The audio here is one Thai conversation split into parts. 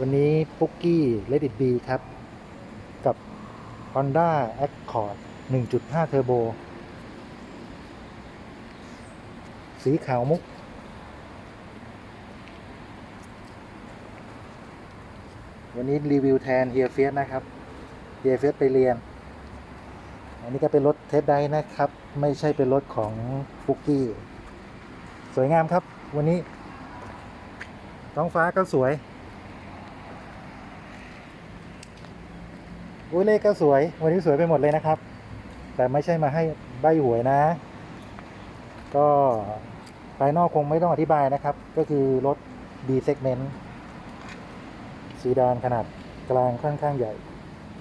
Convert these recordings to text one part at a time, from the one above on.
วันนี้ปุ๊กกี้ Let It Be ครับ กับ Honda Accord 1.5 Turbo สีขาวมุก วันนี้รีวิวแทนเฮียเฟียสนะครับเฮียเฟียสไปเรียน อันนี้ก็เป็นรถเทสไดนะครับ ไม่ใช่เป็นรถของปุ๊กกี้ สวยงามครับ วันนี้ท้องฟ้าก็สวย อุ้ยเลขก็สวย วันนี้สวยไปหมดเลยนะครับ แต่ไม่ใช่มาให้ใบหวยนะ ก็ภายนอกคงไม่ต้องอธิบายนะครับ ก็คือรถ B segment ซีดานขนาดกลางค่อนข้างใหญ่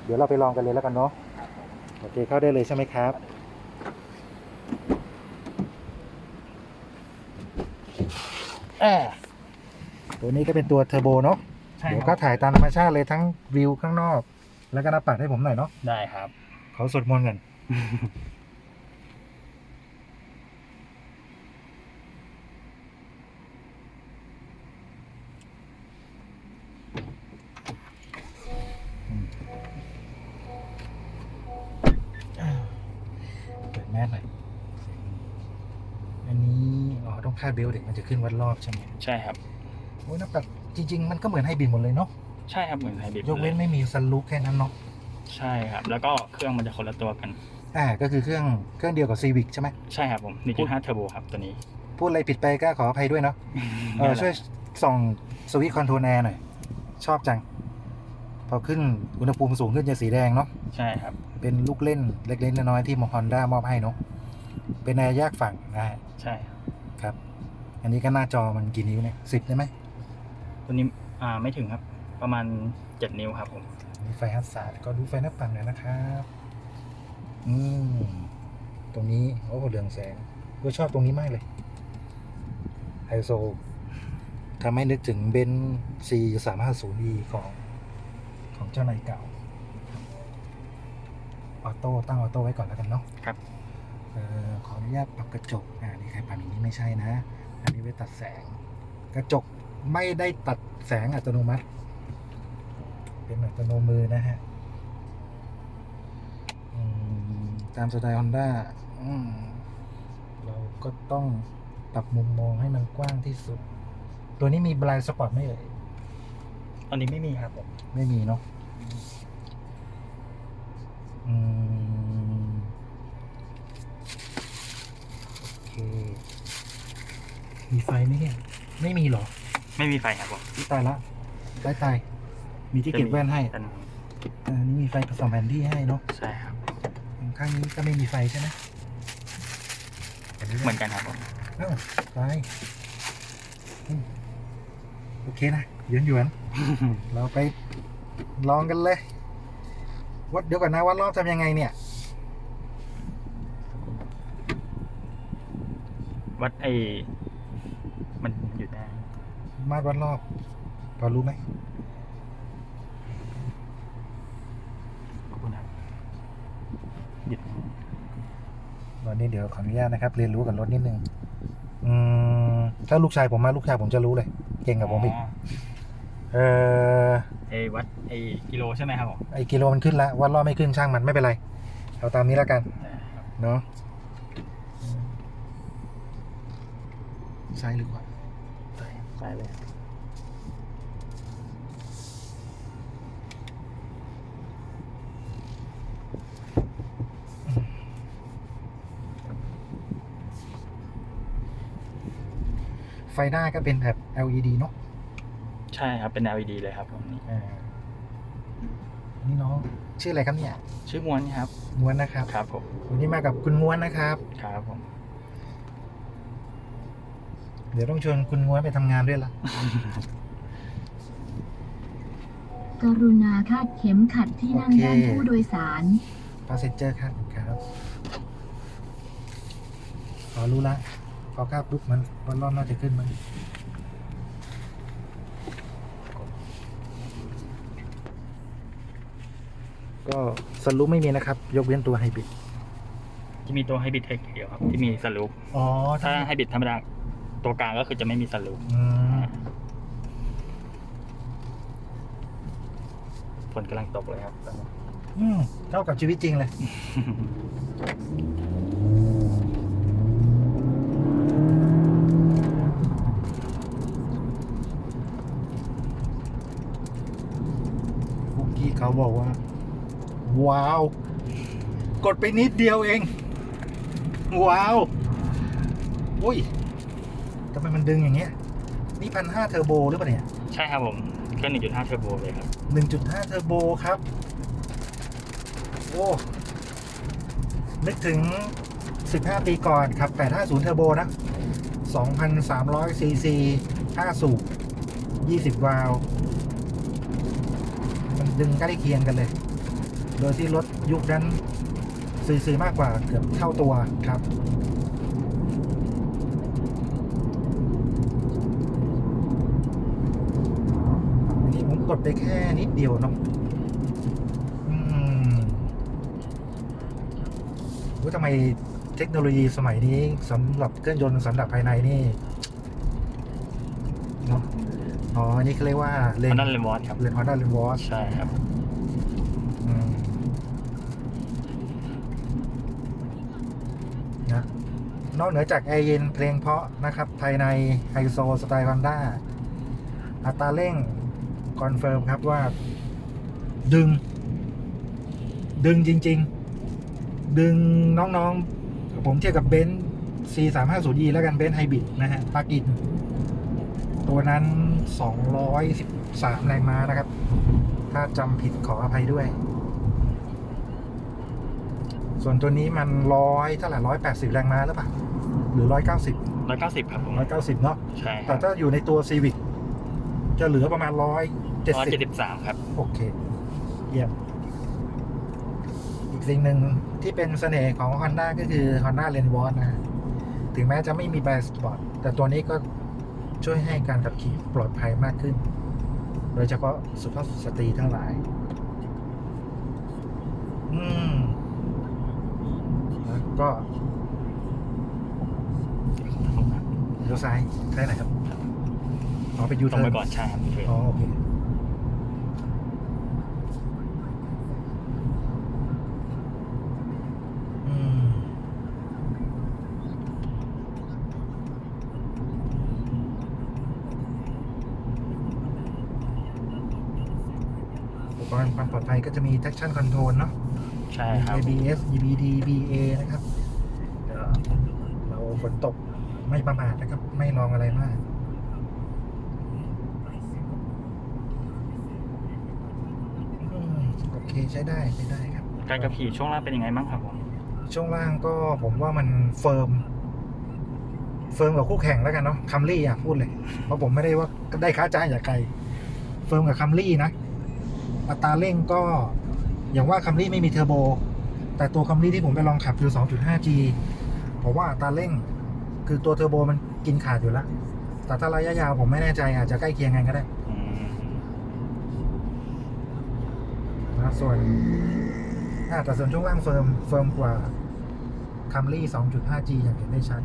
เดี๋ยวเราไปลองกันเลยแล้วกันเนาะโอเคเข้าได้เลยใช่ไหมครับอ่าตัวนี้ก็เป็นตัวเทอร์โบเนาะใช่เดี๋ยวคก็รับถ่ายตามธรรมชาติเลยทั้งวิวข้างนอก แล้วก็หน้าปัดให้ผมหน่อยเนาะได้ครับ ขอสวดมนต์กันเปิดแมสหน่อยอันนี้อ๋อต้องคาดเบลต์เด็กมันจะขึ้นวัดรอบใช่ไหมใช่ครับ โอ้ยหน้าปัดจริง ๆ มันก็เหมือนไฮบริดหมดเลยเนาะ ใช่ครับเหมือนไฮบริดยกเว้นไม่มีซันลูปแค่นั้นเนาะใช่ครับ แล้วก็เครื่องมันจะคนละตัวกัน อ่าก็คือเครื่องเครื่องเดียวกับซีวิกใช่ไหมใช่ครับผม1.5เทอร์โบครับตัวนี้ พูดอะไรผิดไปก็ขออภัยด้วยเนาะเออช่วยส่องสวิตช์คอนโทรลแอร์หน่อย ชอบจัง พอขึ้นอุณหภูมิสูงขึ้นจะสีแดงเนาะใช่ครับ เป็นลูกเล่นเล็กๆน้อยๆที่มฮอนด้ามอบให้เนาะเป็นแอร์แยกฝั่งนะฮะใช่ครับครับ อันนี้ก็หน้าจอมันกี่นิ้วเนี่ยสิบได้ไหมตัวนี้อ่าไม่ถึงครับ ประมาณ 7 นิ้วครับผมมีไฟฮัสซาร์ดก็ดูไฟหน้าปัดหน่อยนะครับ อืม ตรงนี้ โอ้โหเรืองแสงก็ชอบตรงนี้มากเลยไฮโซทำให้นึกถึงเบนซ์ซีสามห้าศูนย์ของของเจ้านายเก่า ออโต้ตั้งออโต้ไว้ก่อนแล้วกันเนาะครับเออขออนุญาตปรับกระจกอ่านี่ใครปรับอย่างนี้ไม่ใช่นะ อันนี้ไว้ตัดแสง กระจกไม่ได้ตัดแสงอัตโนมัติ เป็นอัตโนมือนะฮะอืมตามสไตล์ฮอนด้าเราก็ต้องปรับมุมมองให้มันกว้างที่สุด ตัวนี้มีบลายสปอร์ตไหมเอ่ยตอนนี้ไม่มีครับผมไม่มีเนาะอืมโอเค มีไฟไหมเนี่ย ไม่มีเหรอ ไม่มีไฟครับผมอุ๊ยตายละตายตาย มีที่เก็บแว่นให้ด้านเออนี่มีไฟผสมแผนที่ให้เนาะใช่ครับข้างนี้ก็ไม่มีไฟใช่ไหมเหมือนกันครับผมเอ้าไฟอืมโอเคนะหยวนหยวนๆเราไปลองกันเลยวัดเดี๋ยวก่อนนะวัดรอบทำยังไงเนี่ย วัดไอมันอยู่ได้มาดวัดรอบพอรู้ไหม ขอบคุณครับหยุด วันนี้เดี๋ยวขออนุญาตนะครับ เรียนรู้กับรถนิดนึงอืมถ้าลูกชายผมมาลูกชายผมจะรู้เลย เก่งกับผมอีกเออไอวัดไอกิโลใช่ไหมครับผมไอกิโลมันขึ้นแล้ววัดรอบไม่ขึ้นช่างมันไม่เป็นไรเอาตามนี้แล้วกันได้ครับเนาะซ้ายหรือขวาใช่เลย ไฟหน้าก็เป็นแบบ LED เนาะใช่ครับเป็น LED เลยครับผมนี่อ่านี่น้องชื่ออะไรครับเนี่ย ชื่อม้วนครับม้วนนะครับ ครับผมวันนี้มากับคุณม้วนนะครับ ครับผม เดี๋ยวต้องชวนคุณม้วนไปทำงานด้วยละกรุณาคาดเข็มขัดที่นั่งโอเคด้านผู้โดยสาร พาเซนเจอร์ครับครับพอรู้ละ พอคาบปุ๊บมันวันรอบน่าจะขึ้นมันก็สรุปไม่มีนะครับ ยกเว้นตัวไฮบริดจะมีตัวไฮบริดเทคเดียวครับ ที่มีสลูปอ๋อถ้าไฮบริดธรรมดาตัวกลางก็คือจะไม่มีสลูปอืมฝนกำลังตกเลยครับตอนนี้อืมเท่ากับชีวิตจริงเลย คุกกี้ เขาบอกว่า ว้าว กดไปนิดเดียวเอง ว้าว อุ้ยทำไมมันดึงอย่างเงี้ย นี่พันห้าเทอร์โบหรือเปล่าเนี่ยใช่ครับผมเครื่อง1.5เทอร์โบเลยครับ1.5เทอร์โบครับ โอ้ นึกถึง 15 ปีก่อนครับ 850เทอร์โบนะ 2,300ซีซี5สูบ20 วาล์วมัน ดึงใกล้เคียงกันเลย โดยที่รถยุคนั้นซีซีมากกว่าเกือบเท่าตัวครับนี่ผมกดไปแค่นิดเดียวเนาะอืมว่าทำไมเทคโนโลยีสมัยนี้สำหรับเครื่องยนต์สำหรับภายในนี่ เนาะ อ๋อ อั นนี้เขาเรียกว่าเลตอนนนั้นเลมอสครับเลนฮอนด้าเลนวอชใช่ครับนะนอกเหนือจากแอร์เย็นเพลงเพราะนะครับ ภายในไฮโซสไตล์ฮอนด้าอัตราเร่งคอนเฟิร์มครับว่า ดึง ดึงจริง ๆ ดึงน้องๆ ผมเทียบกับเบนซ์ C 3 5 0 E แล้วกันเบนซ์ไฮบริดนะฮะปลั๊กอิน ตัวนั้น 213 แรงม้านะครับ ถ้าจำผิดขออภัยด้วย ส่วนตัวนี้มันร้อยเท่าไหร่ร้อยแปดสิบแรงม้าหรือเปล่า หรือร้อยเก้าสิบ190ครับผมร้อยเก้าสิบเนาะ ใช่คแต่รับถ้าอยู่ในตัวซีวิ c จะเหลือประมาณร้อยเจ็ดสิบ173ครับ โอเค เยี่ยม อีกสิ่งหนึ่งที่เป็นเสน่ห์ของ Honda ก็คือ Honda l a n w a t นะ ถึงแม้จะไม่มีแบรสปอร์ตแต่ตัวนี้ก็ ช่วยให้การขับขี่ปลอดภัยมากขึ้น โดยเฉพาะสุภาพสตรีทั้งหลาย อืมแล้วก็เลี้ยวซ้ายซ้ายไหนครับอ๋อไปยูตรงเทิไปร์นก่อนใช่ครับพี่เทอ๋อโอเค อืม อุปก รณ์ความปลอดภัยก็จะมี traction control เนาะ ใช่ครับ ABS EBD BA นะครับเดี๋ยวเราฝนตกไม่ประมาทนะครับ ไม่ลองอะไรมากอืมโอเคใช้ได้ใช้ได้ครับ การขับขี่ช่วงล่างเป็นยังไงบ้างครับผม ช่วงล่างก็ผมว่ามันเฟิร์มเฟิร์มกับคู่แข่งแล้วกันเนาะคัมรี่อะพูดเลย เพราะผมไม่ได้ว่าได้ค่าจ้างจากใคร เฟิร์มกับคัมรี่นะ อัตราเร่งก็อย่างว่าคัมรี่ไม่มีเทอร์โบ แต่ตัวคัมรี่ที่ผมไปลองขับคือ 2.5G ผมว่าอัตราเร่ง คือตัวเทอร์โบมันกินขาดอยู่แล้ว แต่ถ้าระยะยาวผมไม่แน่ใจอาจจะใกล้เคียงกันก็ได้อืมนะส่วนอ่าแต่ส่วนช่วงล่างเฟิร์มเฟิร์มกว่าคัมรี่ 2.5G อย่างเห็นได้ชัด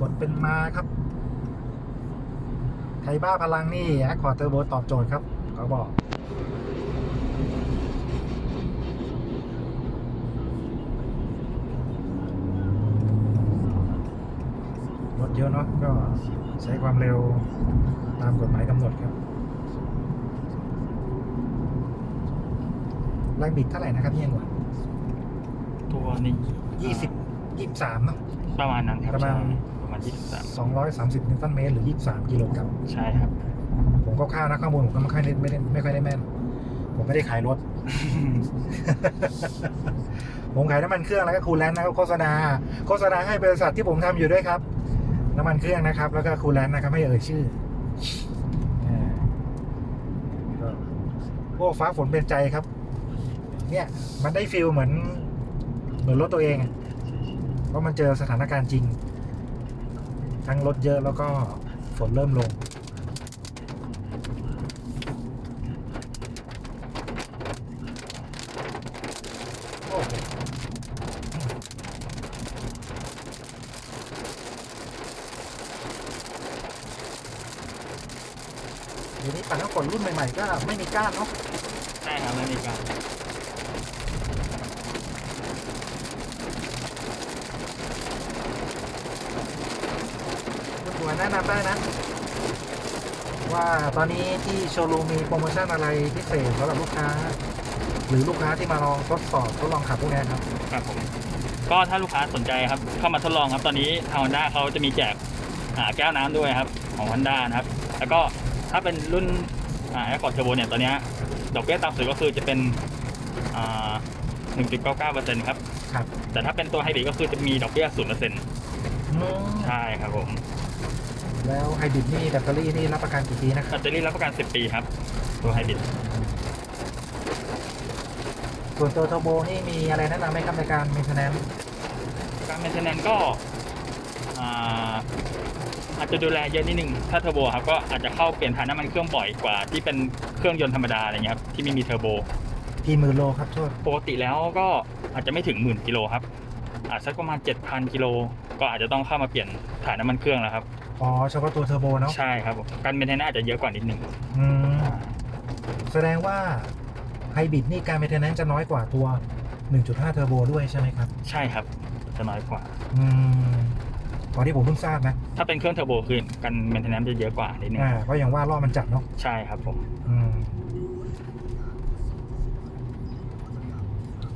กดเป็น มาครับไทบ้าพลังนี่แอคคอร์เทอร์โบตอบโจทย์ครับเขาบอกรถเยอะเนาะก็ใช้ความเร็วตามกฎหมายกำหนดครับแรงบิดเท่าไหร่นะครับเนี่ยหนวดตัวนี้ยี่สิบยี่สามเนาะประมาณนั้นครับประมาณใช่ประมา ณ23สองร้อยสามสิบนิวตันเมตรหรือยี่สามกิโลกรัมใช่ครับ ผมก็ค่าวๆนะข้อมูลผมก็ไม่ค่อยได้ไม่ได้ไม่ค่อยได้แม่น ผมไม่ได้ขายรถ ผมขายน้ำมันเครื่องแล้วก็คูลแลนต์นะครับโฆษณา โฆษณาให้บริษัทที่ผมทำอยู่ด้วยครับ น้ำมันเครื่องนะครับ แล้วก็คูลแลนต์นะครับไม่เอ่ยชื่ออ่าก็โอ้ฟ้าฝนเป็นใจครับ เนี่ยมันได้ฟิลเหมือน เหมือนรถตัวเองอะเพราะมันเจอสถานการณ์จริง ทั้งรถเยอะแล้วก็ฝนเริ่มลง เดี๋ยวนี้ปัดน้ำฝนรุ่นใหม่ๆก็ไม่มีก้านเนาะ ใช่ครับไม่มีการ แนะนำได้นะ ว่าตอนนี้ที่โชว์รูมมีโปรโมชั่นอะไรพิเศษสำหรับลูกค้า หรือลูกค้าที่มาลองทดสอบทดลองขับพวกนี้ครับ ครับผม ก็ถ้าลูกค้าสนใจครับ เข้ามาทดลองครับ ตอนนี้ทาง Honda เขาจะมีแจกอ่าแก้วน้ำด้วยครับ ของ Honda นะครับ แล้วก็ถ้าเป็นรุ่นอ่า Accord Turbo เนี่ยตอนเนี้ยดอกเบี้ยต่ำสุดก็คือจะเป็นอ่า1.99%ครับครับ แต่ถ้าเป็นตัวไฮบริดก็คือจะมีดอกเบี้ย0%อืมใช่ครับผม แล้วไฮบริดนี่แบตเตอรี่นี่รับประกันกี่ปีนะคแบรับตเตอรี่รับประกัน 10 ปีครับ ตัวไฮบริดส่วนตัวเทอร์โบนี่มีอะไรแนะนำไหมครับในการเมนเทนแนนการ maintenance ก็อ่าอาจจะดูแลเยอะนิดนึง ถ้าเทอร์โบครับก็อาจจะเข้าเปลี่ยนถ่ายน้ำมันเครื่องบ่อยกว่าที่เป็นเครื่องยนต์ธรรมดาอะไรเงี้ยครับที่ไม่มีเทอร์โบ กี่หมื่นโลครับโทษปกติแล้วก็อาจจะไม่ถึงหมื่นกิโลครับ อาจสักประมาณ 7,000กิโลก็อาจจะต้องเข้ามาเปลี่ยนถ่ายน้ำมันเครื่องแล้วครับ อ๋อเฉพาะตัวเทอร์โบเนาะใช่ครับผมการเมนเทนอาจจะเยอะกว่านิดนึงอืมแสดงว่าไฮบริดนี่การเมนเทนแนนจะน้อยกว่าตัว 1.5 เทอร์โบด้วยใช่ไหมครับ ใช่ครับ จะน้อยกว่าอืมตอนที่ผมเพิ่งทราบนะถ้าเป็นเครื่องเทอร์โบคือการเมนเทนจะเยอะกว่านิดนึงอ่าเพราะอย่างว่ารอบมันจัดเนาะใช่ครับผมอืม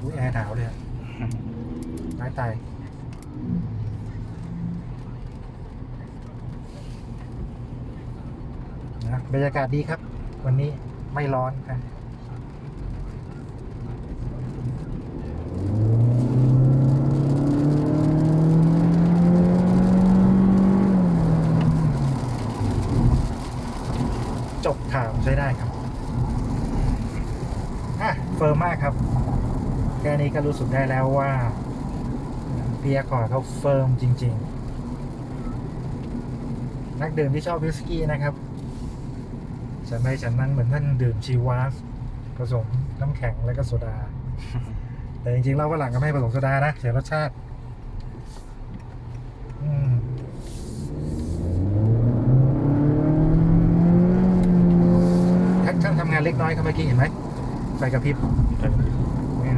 อุ้ยแอร์หนาวเลยอะตายตาย นะบรรยากาศดีครับ วันนี้ไม่ร้อนครับจบข่าวใช้ได้ครับอะเฟิร์มมากครับ แค่นี้ก็รู้สึกได้แล้วว่าเบียร์คอร์เขาเฟิร์มจริง ๆ นักดื่มที่ชอบวิสกี้นะครับ ฉันไม่ฉันนั้นเหมือนท่านดื่มชีวาสผสมน้ำแข็งและก็โซดา แต่จริงๆเราฝรั่งก็ไม่ให้ผสมโซดานะเสียรสชาติอืมช่างช่างทำงานเล็กน้อยครับเมื่อกี้เห็นไหมไฟกระพริบเนี่ย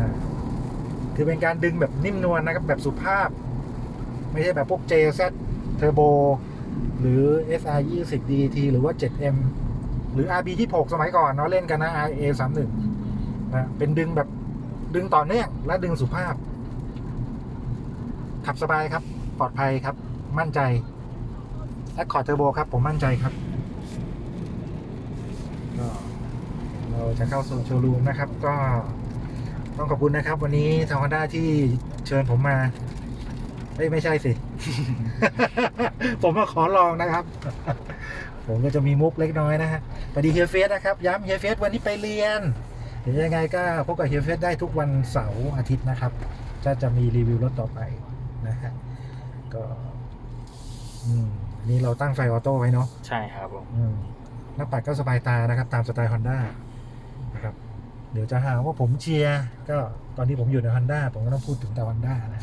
คือเป็นการดึงแบบนิ่มนวลนะครับ แบบสุภาพ ไม่ใช่แบบพวก JZ Turbo หรือ SR 20 DT หรือว่า 7M หรือ RB ที่6สมัยก่อนเนาะเล่นกันนะ RA 31นะเป็นดึงแบบดึงต่อเนื่องและดึงสุภาพ ขับสบายครับ ปลอดภัยครับ มั่นใจแอคคอร์ดเทอร์โบครับ ผมมั่นใจครับก็เราจะเข้าสู่โชว์รูมนะครับ ก็ต้องขอบคุณนะครับ วันนี้ทางฮอนด้าที่เชิญผมมาเอ้ยไม่ใช่สิ ผมมาขอลองนะครับ ผมก็จะมีมุกเล็กน้อยนะฮะ พอดีเฮียเฟสนะครับ ย้ำเฮียเฟสวันนี้ไปเรียนเดี๋ยวยังไงก็พบกับเฮียเฟสได้ทุกวันเสาร์อาทิตย์นะครับ จะจะมีรีวิวรถต่อไปนะฮะก็อืมอันนี่เราตั้งไฟออโต้ไว้เนาะใช่ครับผมอืมหน้าปัดก็สบายตานะครับ ตามสไตล์ Honda นะครับ เดี๋ยวจะหาว่าผมเชียร์ก็ตอนนี้ผมอยู่ใน Honda ผมก็ต้องพูดถึงแต่ Honda นะ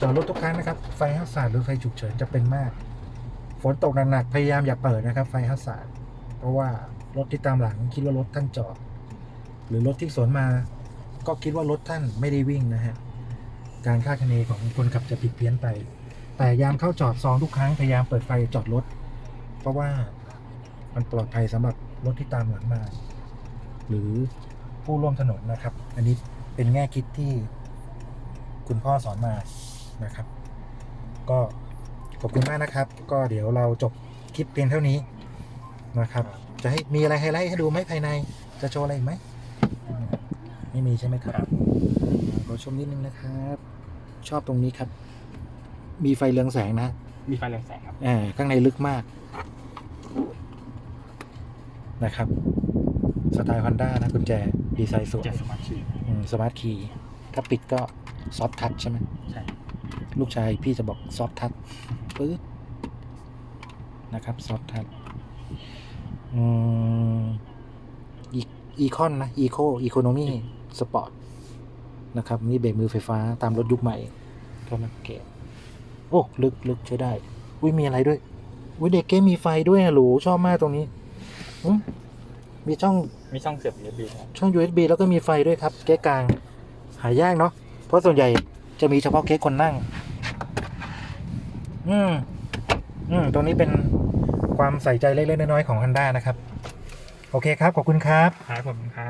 จอดรถทุกครั้งนะครับ ไฟฮัสซาร์ดหรือไฟฉุกเฉินจะเป็นมาก ฝนตกหนักๆพยายามอย่าเปิดนะครับ ไฟฮัสซาร์ดเพราะว่ารถที่ตามหลังคิดว่ารถท่านจอด หรือรถที่สวนมา ก็คิดว่ารถท่านไม่ได้วิ่งนะฮะการคาดคะเนของคนขับจะผิดเพี้ยนไป แต่ยามเข้าจอดซองทุกครั้งพยายามเปิดไฟจอดรถ เพราะว่ามันปลอดภัยสำหรับรถที่ตามหลังมา หรือผู้ร่วมถนนนะครับ อันนี้เป็นแง่คิดที่คุณพ่อสอนมานะครับ ก็ ขอบคุณมากนะครับ ก็เดี๋ยวเราจบคลิปเพียงเท่านี้นะครับ จะให้มีอะไรไฮไลท์ให้ดูไหมภายใน จะโชว์อะไรอีกไหมอืมไม่มีใช่ไหมครับขอชมนิดนึงนะครับ ชอบตรงนี้ครับ มีไฟเรืองแสงนะ มีไฟเรืองแสงครับอ่าข้างในลึกมากนะครับ สไตล์ฮอนด้านะกุญแจ ดีไซน์สวยเจ็ดสมาร์ทคีย์สมาร์ทคีย์ถ้าปิดก็ซอฟทัชใช่ไหมใช่ ลูกชายพี่จะบอกซอฟทัช ปื๊ดนะครับซอฟทัชอืมอีคอนนะอีโคอีโคโนมีสปอร์ตนะครับนี่เบรกมือไฟฟ้าตามรถยุคใหม่ก็มาเกตโอ้ลึกลึกใช้ได้ อุ้ยมีอะไรด้วย อุ้ยเด็กเก้มีไฟด้วยอะหรูชอบมากตรงนี้อืมมีช่องมีช่องเสียบ USB ครับช่อง USB แล้วก็มีไฟด้วยครับ เก๊กลาง หายากเนาะเพราะส่วนใหญ่จะมีเฉพาะเก๊กคนนั่ง อืม อืม ตรงนี้เป็นความใส่ใจเล็กๆน้อยๆของ Honda นะครับ โอเคครับ ขอบคุณครับ ครับผมครับ